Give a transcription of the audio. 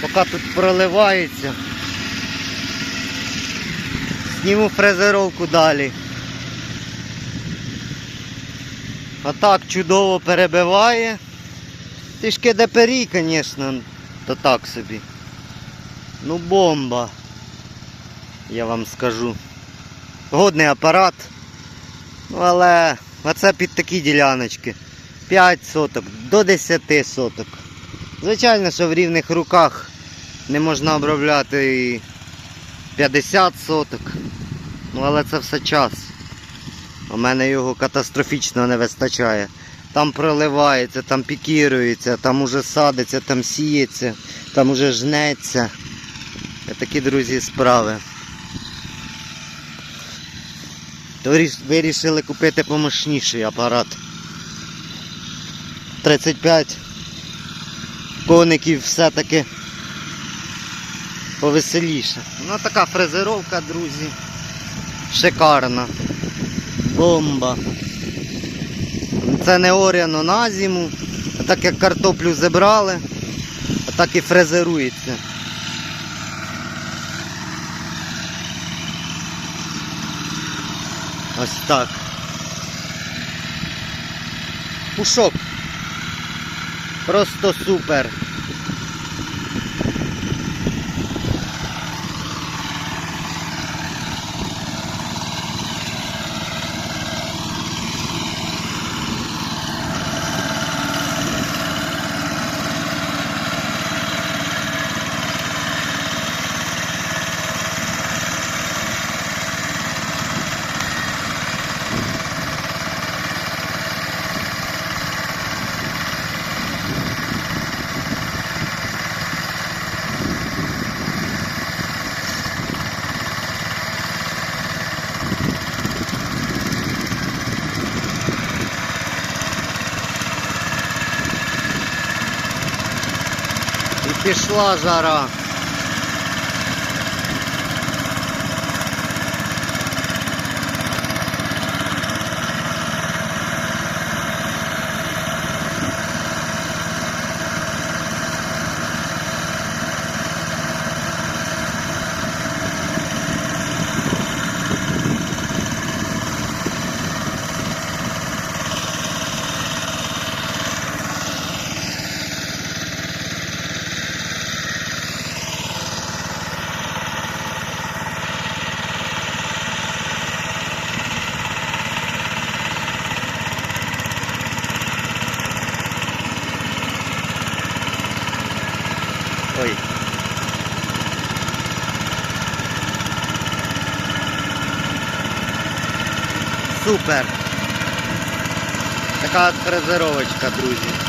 поки тут проливається. Зніму фрезеровку далі. А так чудово перебиває. Трішки ДПРі, звісно, то так собі. Ну бомба. Я вам скажу. Годний апарат. Ну але оце під такі діляночки. 5 соток до 10 соток. Звичайно, що в рівних руках не можна обробляти і 50 соток. Ну але це все час. У мене його катастрофічно не вистачає. Там проливається, там пікірується, там уже садиться, там сіється, там уже жнеться. Такі, друзі, справи. То вирішили купити помощніший апарат. 35 коників все-таки повеселіше. Ну така фрезеровка, друзі. Шикарна. Бомба. Це не оряно на зиму. А так як картоплю зібрали, а так і фрезерується. Ось так. Пушок. Просто супер. І пішла жара. Ой. Супер. Така от фрезеровочка, друзі.